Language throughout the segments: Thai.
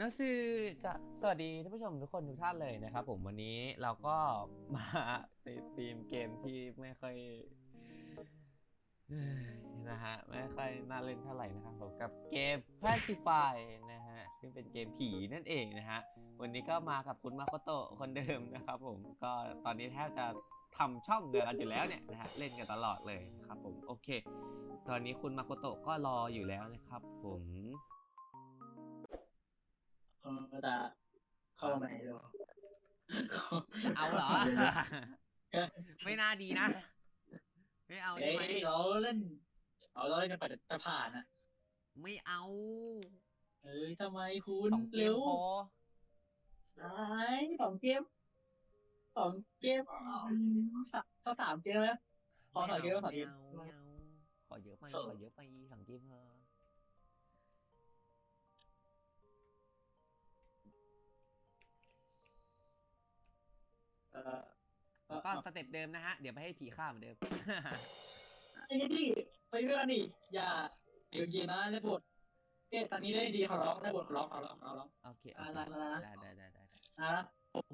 นักสื่อจะสวัสดีท่านผู้ชมทุกคนทุกท่านเลยนะครับผมวันนี้เราก็มาในทีมเกมที่ไม่ค่อยนะฮะไม่ค่อยน่าเล่นเท่าไหร่นะครับผมกับเกม Pacify นะฮะซึ่งเป็นเกมผีนั่นเองนะฮะวันนี้ก็มากับคุณมาโคโตะคนเดิมนะครับผมก็ตอนนี้แทบจะทำช่องเดียวกันอยู่แล้วเนี่ยนะฮะเล่นกันตลอดเลยครับผมโอเค ตอนนี้คุณมาโคโตะก็รออยู่แล้วนะครับผม เออแต่เข้ามาไหนดูเอาเหรอ ไม่น่าดีนะ ไม่เอาเอ้ใช่ไหมยเราเล่น เอาเราเล่นกันไปจะผ่านอะ ไม่เอาเอ้ยทำไมคุณสองเกเร็มวพอไอ้สองเกมสองเกมสักสักสามเกมไหมขอสองเกมก็สองเกม ไม่เอาไม่เอาขอเยอะไปเออขอเยอะไปสองเกมพอ ก็สเต็ปเดิมนะฮะ เดี๋ยวไปให้ผีฆ่าเหมือนเดิม ไอ้นี่ไปเรื่องนี่อย่าเดี๋ยวเย็นนะได้บทเอ๊ะตอนนี้ได้ดีขอร้องได้บทขอร้องขอร้องขอร้องโอเคโออ่าเคได้ได้ได้ได้ได้ได้ได้นะ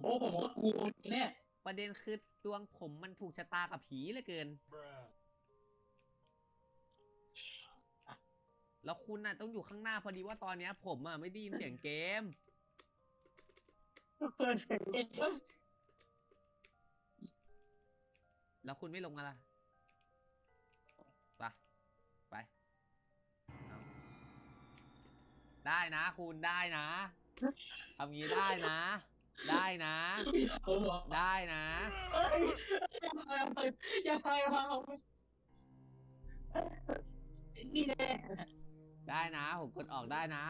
โอ้ผมว่ากูเนี่ยประเด็นคือดวงผมมันถูกชะตากับผีเหลือเกิน แล้วคุณน่ะต้องอยู่ข้างหน้าพอดีว่าตอนเนี้ย ผมอะไม่ได้ยินเสียงเกมเปิดเสียงเกม แล้วคุณไม่ลงมาล่ะไปไปเอาได้นะ คุณได้นะทำงี้ได้นะ ได้นะผมบอกได้นะเอ้ยอย่าพายไปอย่าพายมาเอาไปนี่แน่ได้นะ ผมกดออกได้นะ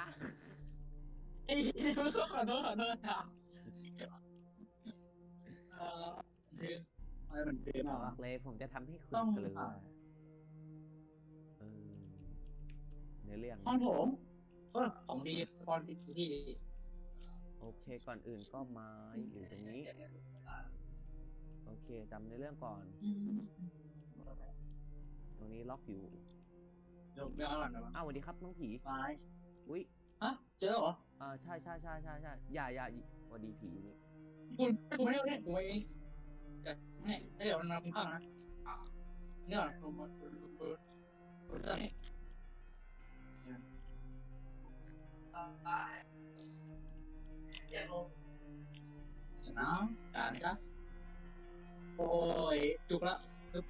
ไอ้ขอโทษขอโทษขอโทษอะเออเดือนอะ ไรมันเดือนบอะอกเลยผมจะทำให้คุณต้องกลัวอะ เออในเรื่อง ห้องโถงเออของดีตอนที่ที่ดีโอเคก่อนอื่นก็ไม้อยู่ตรงนี้ โอเคจำในเรื่องก่อนอืมตรงนี้ล็อกอยู่ เดี๋ยวเดี๋ยวเอาก่อนเดี๋ยวอ้าวสวัสดีครับน้องผี ไม้อุ้ยฮะเจอเหรอเออใช่ใช่ใช่ใช่ใช่อย่าอย่าสวัสดีผีนี่คุณคุณไม่ได้เนี่ยผมเองเดี๋ยวเนี่ยเดี๋ยวมันมาข้างนะเนี่ยผมมาผมจะเนี่ยน้ำการจ้ะโอ้ยจุกละปึ๊บ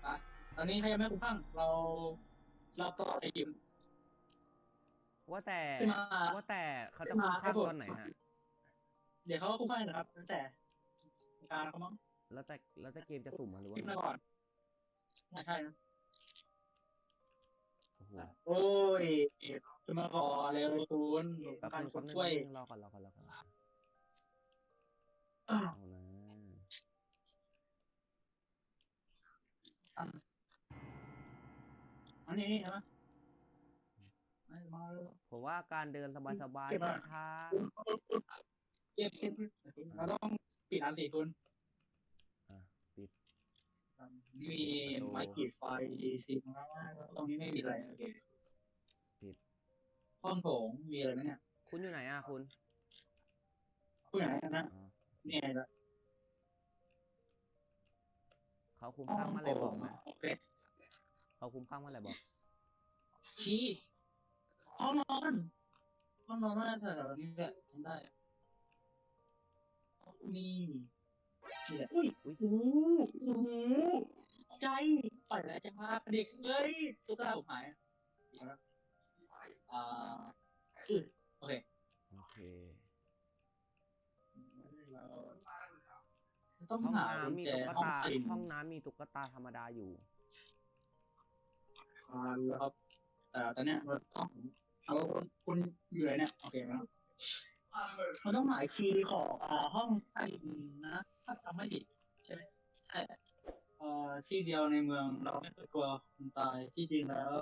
ไปตอนนี้ถ้ายังไม่คุ้มข้างเรา เราต่อไอ้จิม ว่าแต่ขึ้นมา ว่าแต่เขาจะขึ้นคุ้มามข้างตอนไหนฮะ เดี๋ยวเขาก็คุ้มข้างนะครับตั้งแต่ การเขามั้ง แล้วแต่แล้วแต่เกมจะสุ่มมาหรือว่าขึ้นมาก่อนน่าใช่นะโอ้โหโอ้ยขึ้นมาก่อนเร็วคุณแป๊บการนึงแป๊บนึงช่วยแป๊บนึงรอก่อนรอก่อนรอก่อนอะเอานะอันนี้ใช่ไหมไม่มาเลยผมว่าการเดินสบายเก็บมาๆช้าเก็บเก็บเราต้องปิดอันสี่คุณๆอะปิด มีไม้ขีดไฟสีฟ้าตรงนี้ไม่มีอะไรโอเคปิด ห้องโถงมีอะไรไหมเนี่ยคุณอยู่ไหนอะคุณผู้ไหนนะอ๋อนี่ไงละเขาคุ้มห้ข้าองงเมื่อไหโถร่บอกงนะโอเคเขาคุ้มข้างเมื่อไหร่บอก ชี้ห้องนอนห้องนอนน่าจะแถวนี้แหละทำได้นี่นี่แหละอุ้ยอุ้ย โอ้โห ใจปล่อยแล้วจะพาเด็กเอ้ยตุ๊กตาผมหายอ่าอือโอเคโอเค ต้องห้องหากุญน้ำมีแจตุ๊กห้องตาปินห้องน้ำมีตุ๊กตาธรรมดาอยู่อ่าครับแต่ตอนเนี้ยเราต้องเอาคุณคุณอยู่ไหนเนี่ยโอเคครับเราต้องหาคีย์ของอ่าห้องใต้ดินนะ ถ้าจำไม่ผิดใช่ไหมใช่ เอ่อที่เดียวในเมืองเราไม่เคยกลัวคนตายที่จริงแล้ว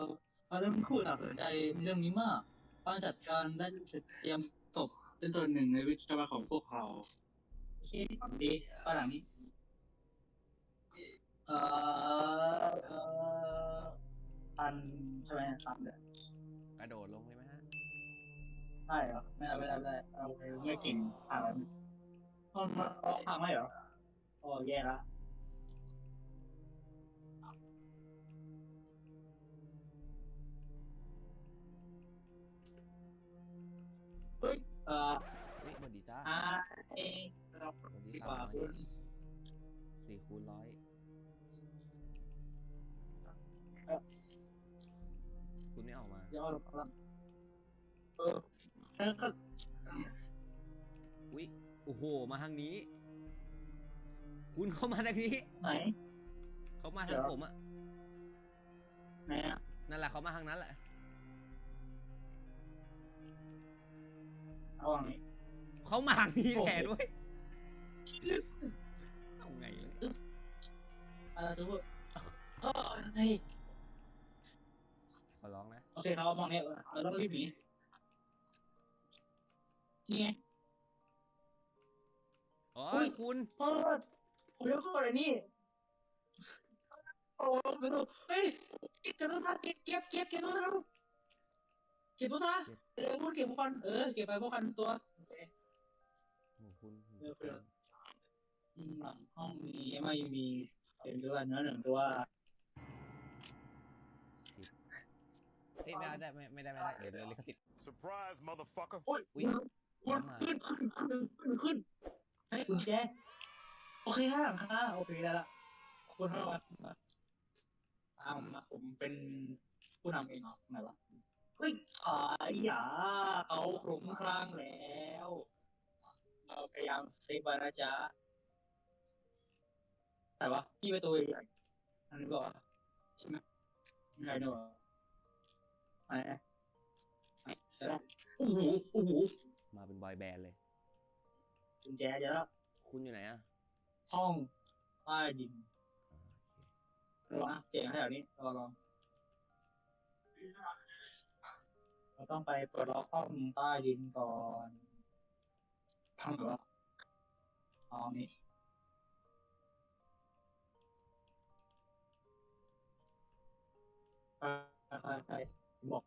เราต้องคู่ตัดสินใจเรื่องนี้มากการจัดการได้เตรียมศพเป็นส่วนหนึ่งในวิถีชีวิตของพวกเขาโอเคฝังดีบ้านหลังนี้เอ่อเอ่ออันใช่ไหมสามเดือนกระโดดลงเลยไหมฮะได้เหรอไม่ได้ไม่ได้ไม่ได้เราไม่เก่งทางนั้นมันมันเอาทางไม่เหรอโอ้แย่ละ องเราสวัสดีดีคกรัว่าบคุณสี่คูณร้อยคุณไม่ออกมาย่อลงพลังเออแล้วก็อุ้ยโอ้โห มาทางนี้ คุณเข้ามาทางนี้ ไหน เขามาเดี๋ทางยว ผมอะไหนอะนั่นแหละเขามาทางนั้นแหละ เอาวางนี้ เขามาทางนี้โอ้โหแทนด้วย เอาไงเลยอะไรจะพูดเออเฮ้ยขอร้องนะ โอเคเรามองเนี่ยเราต้องรีบหนีนี่ไงโอ้อุ๊ยยคุณโทษผมยกโทษเลยนี่โอ้ไปดูเฮ้ยเก็บตัวซะเก็บเก็บเก็บเก็บตัวซะเก็บตัวซะเออพูดเก็บพวกกันเออเก็บไปพวกกันตัว โอเคโอ้คุณเดี๋ยวเดี๋ย วอืมห้องนี้ไม่มีเป็นตัวเนื้อหนึ่งตัวเฮ้ยไม่ได้ไม่ไม่ได้ไม่ได้เดี๋ยวเดี๋ยวลิขสิทธิ์ Surprise, motherfucker. โอ้ยอุ๊ยคุณขึ้นขึ้นขึ้นขึ้นขึ้นให้กุญแจโอเคค่ะค่ะโอเคได้ละคุณเข้ามาตามมาผมเป็นผู้นำเองเหรอไหนวะเฮ้ยอ่าอย่าเอาคลุ้มคลั่งแล้ว เราพยายามเซฟไว้นะจ๊ะ แต่ว่าพี่ไปตัวใหญ่อันนี้บอกว่าใช่ไหมไงเนอะไหนไหนเดี๋ยวนะโอ้โหโอ้โหมาเป็นบอยแบนด์เลย กุญแจเดี๋ยวแล้วคุณอยู่ไหนอะห้องใต้ดินอ่าโอเคระวังนะเจ๋งแถวนี้รอลองเราต้องไปเปิดล็อกห้องใต้ดินก่อนทำเหรอเอานี่ ไปไปไปบอก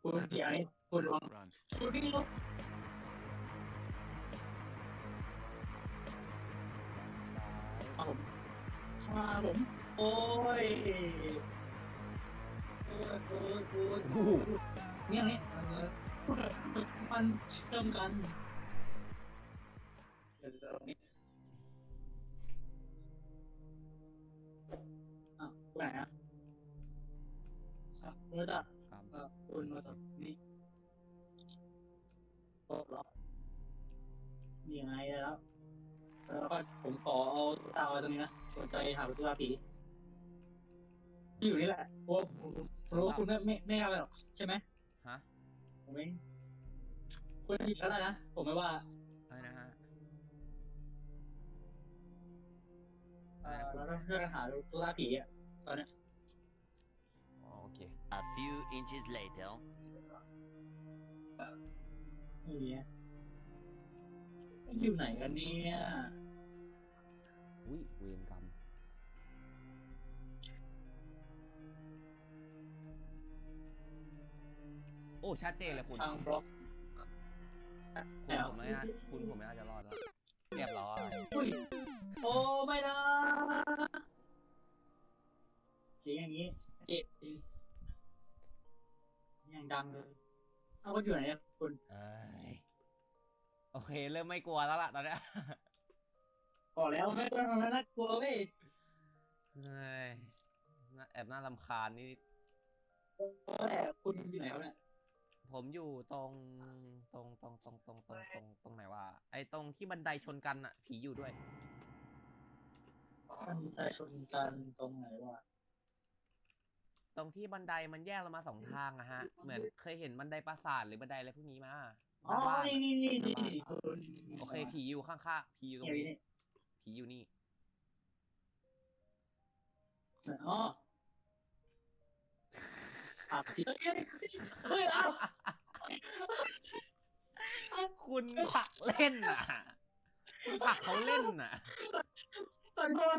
คุณเสียงนี่คุณลอง Run. คุณวิ่งลงซ้ายมาผมมาผม โอ้ยโอ้ยโอ้ยโอ้ยโอ้โหเนี่ยนี่เออมันเชื่อมกันเดี๋ยวเดี๋ยวนี้ อะเออจ้ะครับเออคุณมาตรงนี้โต๊ะล็อกนี่ยังไงได้แล้วแล้วก็ผมขอเอาตุ๊กตาไว้ตรงนี้นะสนใจหาตุ๊กตาผีอยู่นี่แหละเพราะว่าผมผมรู้ว่าคุณไม่ไม่ไม่เอาไปหรอกใช่ไหมฮะผมไม่คุณหยิบก็ได้นะผมไม่ว่าอะไรนะฮะเอ่อเราต้องช่วยกันหาตุ๊กตาผีอะตอนเนี้ยอ๋อโอ เค A few inches later. ไม่มีอะอยู่ไหนกันเนี่ยอุ้ยเวรกรรมโอ้ชัดเจนเลยคุณทางบล็อกคุณผมไม่น่าคุณผมไม่น่าจะรอดแล้วเรียบร้อยอุ้ยโอ้ไม่นะเสียงอย่างนี้เจ็บจริงยัง ดังเลยเอาก็อยู่ไหนอะคุณเอ้ยโอเค เริ่มไม่กลัวแล้วล่ะตอนเนี้ยบอกแล้วไม่ต้องทำน่ากลัวเว้ยเฮ้ยน่าแอบน่ารำคาญนี่ แต่คุณอยู่ไหนครับเนี่ยผมอยู่ตรงตรงตรงตรงตรงตรงตรงตรงไหนวะไอ้ตรงที่บันไดชนกันอะผีอยู่ด้วย มันไปชนกันตรงไหนวะ ตรงที่บันไดมันแยกเรามาสองทางอะฮะ เหมือนเคยเห็นบันไดปราสาทหรือบันไดอะไรพวกนี้มาหอ๋อน้าบ้านนี่อะนี่นี่นี่นี่โอเค ผีอยู่ข้างๆ ผีอยู่ตรงนี่นี้นี่ผีอยู่นี่ อ๋ออะผีเฮ้ยอ้าวคุณผลักเล่นน่ะ คุณผลักเขาเล่นน่ะขอโทษ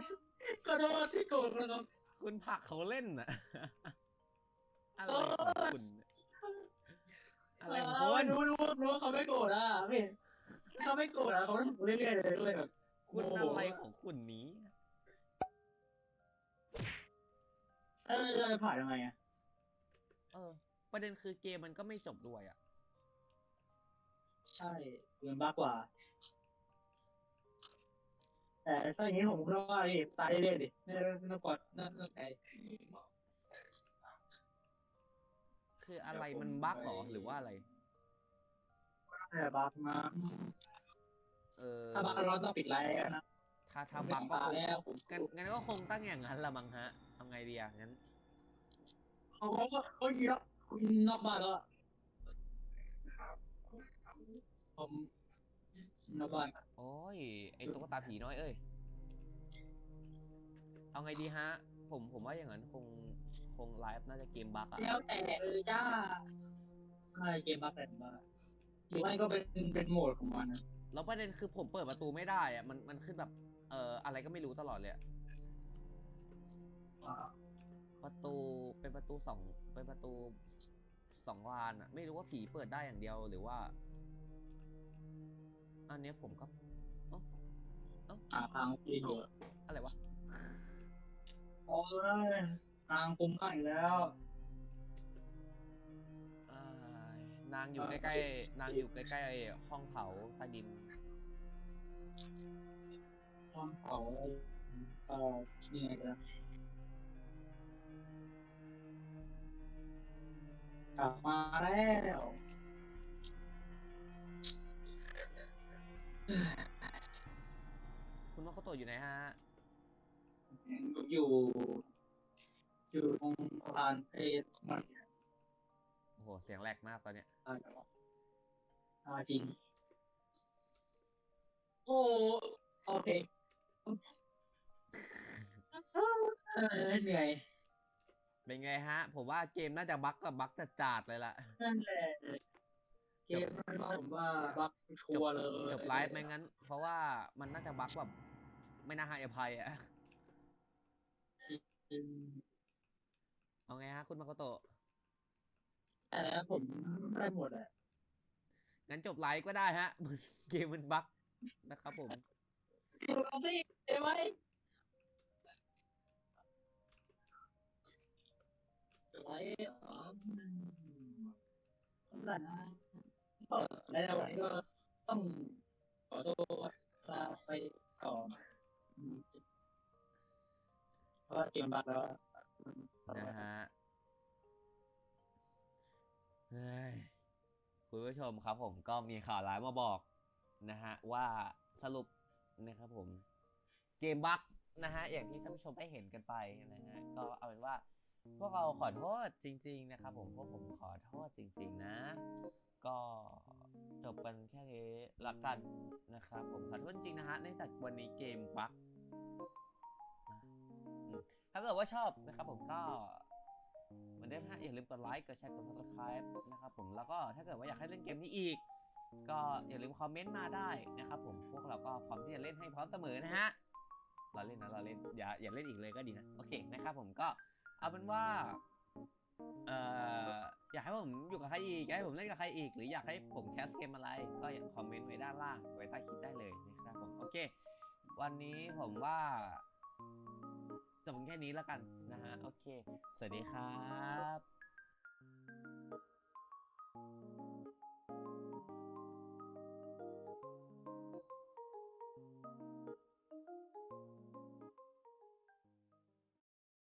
ขอโทษที่โกรธนะครับ คุณผลักเขาเล่นน่ะ อะไรของคุณเนี่ยอะไรของเอคุอณรู้รู้รู้ว่าเขาไม่โกรธอะไม่เห็นเขาไม่โกรธอะเขาทำเรื่อยๆเลยเลยแบบคุณโอ้โหอะไรของคุณนี้เออเราจะผ่านยังไงอะเออ ประเด็นคือเกมมันก็ไม่จบด้วยอะ ใช่เกินบ้ากว่า แต่ถ้าอย่างนี้ผมก็ว่าดิตายเรื่อยๆดิไม่ไม่ต้องกดนั่นนั่นไง คืออะไรมันบั๊กเหรอหรือว่าอะไร แต่บักมาเออถ้าบักเราต้องปิดไลน์แล้วนะถ้าถ้าบั๊กก็ตาคงแล้วผมงั้นงั้นก็คงตั้งอย่างนั้นละมั้งฮะทำไงดีอะงั้นเขาก็เขาเยอะคุณนอกบ้านแล้วอะผมนอกบ้านโอ้ยไอตุ๊กตาผีน้อยเอ้ยเอาไงดีฮะ ผมผมว่าอย่างนั้นคง คงไลฟ์น่าจะเกมบั๊กอะแล้วแต่เลยจ้าอะไรเกมบักแต่บ้าหรือไม่ก็เป็นเป็นโหมดของมันนะแล้วประเด็นคือผมเปิดประตูไม่ได้อะมันมันขึ้นแบบเอ่ออะไรก็ไม่รู้ตลอดเลยอะประตูเป็นประตูสองเป็นประตูสองบานอะไม่รู้ว่าผีเปิดได้อย่างเดียวหรือว่า อันเนี้ยผมก็เอ้าหาทางที่อยู่อะไรวะ โอ้ย ทางคุมข้างอีกแล้วอ้ายนางอยู่ใกล้ๆนางอยู่ใกล้ๆห้องเผาใต้ดินทางเขาเอ่อนี่ไงกันกลับมาแล้วคุณมาโคโตะอยู่ไหนฮะ อยู่ อยู่ตรงสะพานเอมันโอ้โห เสียงแหลกมากตอนเนี้ยอะไรวะอ่าจริง โอ้โอเคเออเหนื่อยเป็นไงฮะ ผมว่าเกมน่าจะบั๊กกับบั๊กจัดจาดๆเลยล่ะ นั่นแหละเกมมันผมว่าบักชัวร์เลยจบไลฟ์ไม่งั้น เพราะว่ามันน่าจะบั๊กแบบไม่น่าให้อภัยอะ อืม เอาไงฮะคุณมาโคโตะแต่ผมได้หมดอะงั้นจบไลฟ์ก็ได้ฮะ เกมมันบั๊กนะครับผมเอาสิได้ไหมไว้อ๋อได้นะเออแล้ววันนี้ก็ต้องขอตัวลาไปก่อนอืมเพราะว่าเกมบักแล้ว นะฮะเฮ้ยคุณผู้ชมครับ ผมก็มีข่าวร้ายมาบอกนะฮะว่าสรุปนะครับผม เกมบั๊กนะฮะอย่างที่ท่านผู้ชมได้เห็นกันไปนะฮะก็เอาเป็นว่า พวกเราขอโทษจริง ๆ นะครับผมพวกผมขอโทษจริง ๆ นะ ก็จบกันแค่นี้ละกันนะครับผมขอโทษจริงนะฮะเนื่องจากวันนี้เกมบั๊กนะอืม ถ้าเกิดว่าชอบนะครับผมก็เหมือนเดิมฮะอย่าลืมกดไลค์กดแชร์กด subscribe นะครับผมแล้วก็ถ้าเกิดว่าอยากให้เล่นเกมนี้อีก ก็อย่าลืมคอมเมนต์มาได้นะครับผมพวกเราก็พร้อมที่จะเล่นให้พร้อมเสมอนะฮะเราเล่นนะเราเล่นอย่าอย่าเล่นอีกเลยก็ดีนะโอเคนะครับผมก็เอาเป็นว่าเอ่ออยากให้ผมอยู่กับใครอีกอยากให้ผมเล่นกับใครอีก หรืออยากให้ผมแคสเกมอะไร ก็อย่าคอมเมนต์ไว้ด้านล่างไว้ใต้คลิปได้เลยนะครับผมโอเค วันนี้ผมว่า จบแค่นี้แล้วกันนะฮะ โอเค สวัสดีครับ